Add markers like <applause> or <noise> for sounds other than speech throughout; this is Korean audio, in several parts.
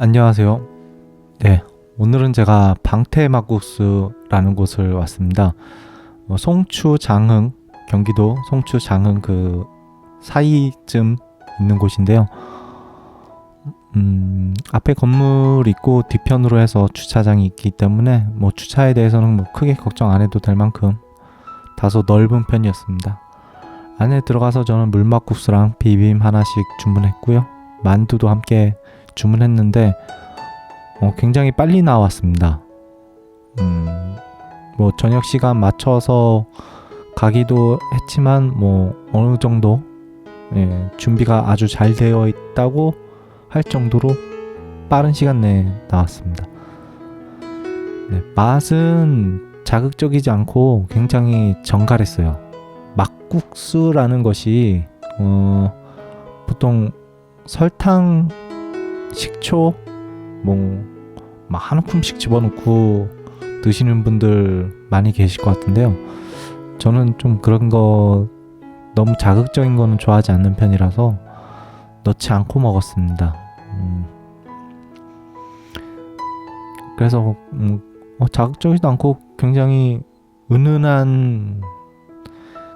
안녕하세요. 네, 오늘은 제가 방태막국수라는 곳을 왔습니다. 어, 송추 장흥 경기도 송추 장흥 그 사이쯤 있는 곳인데요. 음, 앞에 건물 있고 뒤편으로 해서 주차장이 있기 때문에 뭐 주차에 대해서는 뭐 크게 걱정 안 해도 될 만큼 다소 넓은 편이었습니다. 안에 들어가서 저는 물막국수랑 비빔 하나씩 주문했고요. 만두도 함께 주문했는데 어, 굉장히 빨리 나왔습니다. 음, 뭐 저녁 시간 맞춰서 가기도 했지만 뭐 어느 정도 예, 준비가 아주 잘 되어 있다고 할 정도로 빠른 시간 내에 나왔습니다. 네, 맛은 자극적이지 않고 굉장히 정갈했어요. 막국수라는 것이 어, 보통 설탕 식초 뭐한 움큼씩 집어넣고 드시는 분들 많이 계실 것 같은데요. 저는 좀 그런 거 너무 자극적인 거는 좋아하지 않는 편이라서 넣지 않고 먹었습니다. 음. 그래서 음, 어, 자극적이지도 않고 굉장히 은은한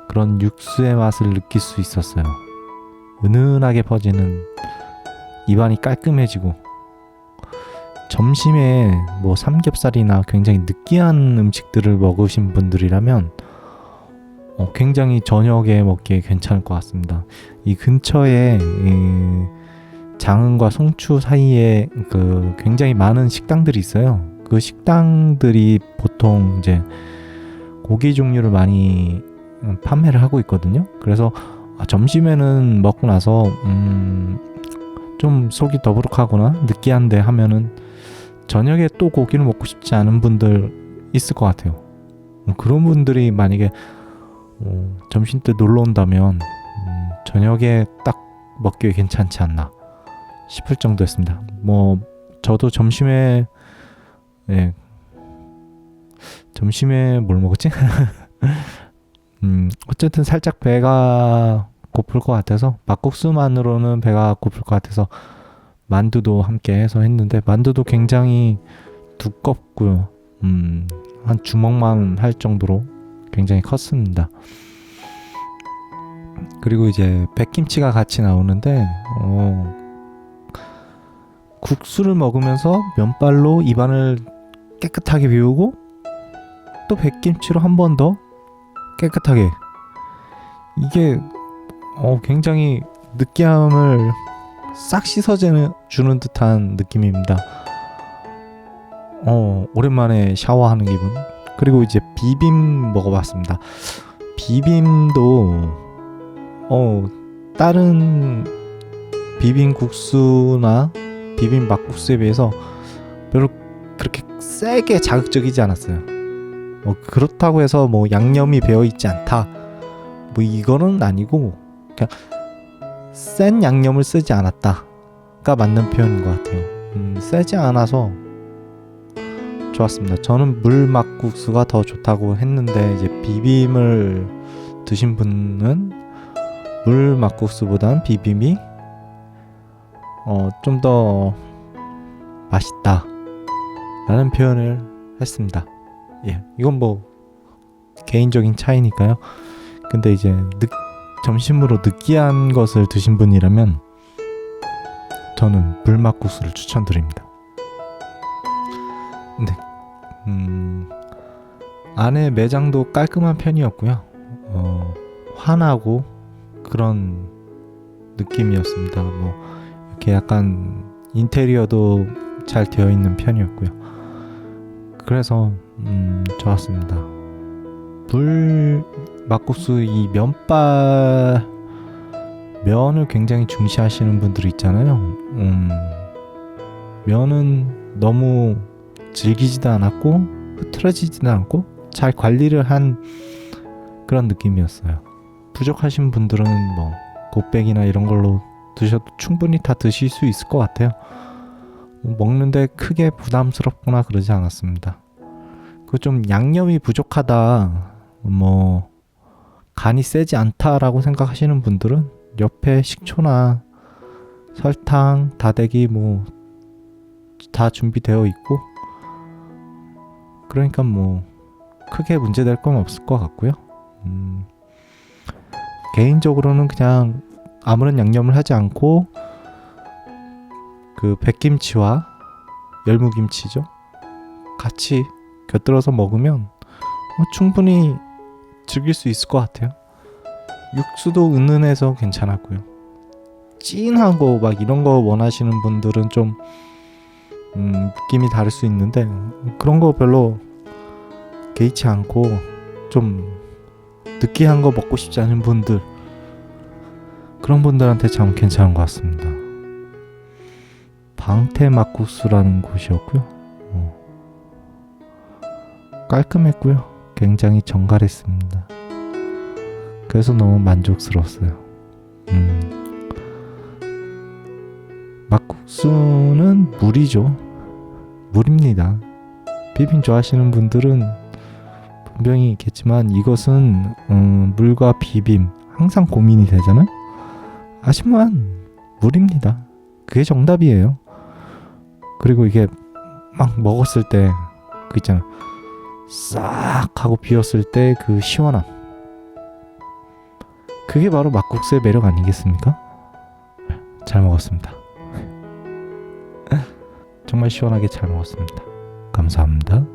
그런 육수의 맛을 느낄 수 있었어요. 은은하게 퍼지는 입안이 깔끔해지고 점심에 뭐 삼겹살이나 굉장히 느끼한 음식들을 먹으신 분들이라면 어, 굉장히 저녁에 먹기에 괜찮을 것 같습니다. 이 근처에 이 장흥과 송추 사이에 그 굉장히 많은 식당들이 있어요. 그 식당들이 보통 이제 고기 종류를 많이 판매를 하고 있거든요. 그래서 점심에는 먹고 나서 음, 좀 속이 더부룩하거나 느끼한데 하면은 저녁에 또 고기를 먹고 싶지 않은 분들 있을 것 같아요. 뭐 그런 분들이 만약에 어, 점심 때 놀러 온다면 음, 저녁에 딱 먹기 괜찮지 않나 싶을 정도였습니다. 뭐 저도 점심에 예, 점심에 뭘 먹었지? <laughs> 음, 어쨌든 살짝 배가 고플 것 같아서 막국수만으로는 배가 고플 것 같아서 만두도 함께 해서 했는데 만두도 굉장히 두껍고요. 음, 한 주먹만 할 정도로 굉장히 컸습니다. 그리고 이제 백김치가 같이 나오는데 어, 국수를 먹으면서 면발로 입안을 깨끗하게 비우고 또 백김치로 한 번 더 깨끗하게 이게 어, 굉장히 느끼함을 싹 씻어주는 듯한 느낌입니다. 어, 오랜만에 샤워하는 기분. 그리고 이제 비빔 먹어봤습니다. 비빔도 어 다른 비빔국수나 비빔 막국수에 비해서 별로 그렇게 세게 자극적이지 않았어요. 뭐 그렇다고 해서 뭐 양념이 배어 있지 않다. 뭐 이거는 아니고 그냥 센 양념을 쓰지 않았다가 맞는 표현인 것 같아요. 음, 세지 않아서 좋았습니다. 저는 물막국수가 더 좋다고 했는데 이제 비빔을 드신 분은 물막국수보단 비빔이 어, 좀 더 맛있다 라는 표현을 했습니다. 예, 이건 뭐 개인적인 차이니까요. 근데 이제 느, 점심으로 느끼한 것을 드신 분이라면 저는 불막국수를 추천드립니다. 네, 음, 안에 매장도 깔끔한 편이었고요. 어, 환하고 그런 느낌이었습니다. 뭐 이렇게 약간 인테리어도 잘 되어 있는 편이었고요. 그래서 음, 좋았습니다. 불 막국수 이 면발 면을 굉장히 중시하시는 분들이 있잖아요. 음, 면은 너무 질기지도 않았고 흐트러지지도 않고 잘 관리를 한 그런 느낌이었어요. 부족하신 분들은 뭐 곱빼기나 이런 걸로 드셔도 충분히 다 드실 수 있을 것 같아요. 먹는데 크게 부담스럽거나 그러지 않았습니다. 그 좀 양념이 부족하다, 뭐 간이 세지 않다라고 생각하시는 분들은 옆에 식초나 설탕, 다대기 뭐 다 준비되어 있고 그러니까 뭐 크게 문제될 건 없을 것 같고요. 음, 개인적으로는 그냥 아무런 양념을 하지 않고 그 백김치와 열무김치죠. 같이 곁들여서 먹으면 어, 충분히 즐길 수 있을 것 같아요. 육수도 은은해서 괜찮았고요. 찐하고 막 이런 거 원하시는 분들은 좀 음, 느낌이 다를 수 있는데 그런 거 별로 개의치 않고 좀 느끼한 거 먹고 싶지 않은 분들 그런 분들한테 참 괜찮은 것 같습니다. 방태 막국수라는 곳이었고요. 어. 깔끔했고요. 굉장히 정갈했습니다. 그래서 너무 만족스러웠어요. 음. 막국수는 물이죠. 물입니다. 비빔 좋아하시는 분들은 분명히 있겠지만 이것은 음, 물과 비빔 항상 고민이 되잖아요. 하지만 물입니다. 그게 정답이에요. 그리고 이게 막 먹었을 때 그 있잖아. 싹 하고 비었을 때 그 시원함. 그게 바로 막국수의 매력 아니겠습니까? 잘 먹었습니다. <laughs> 정말 시원하게 잘 먹었습니다. 감사합니다.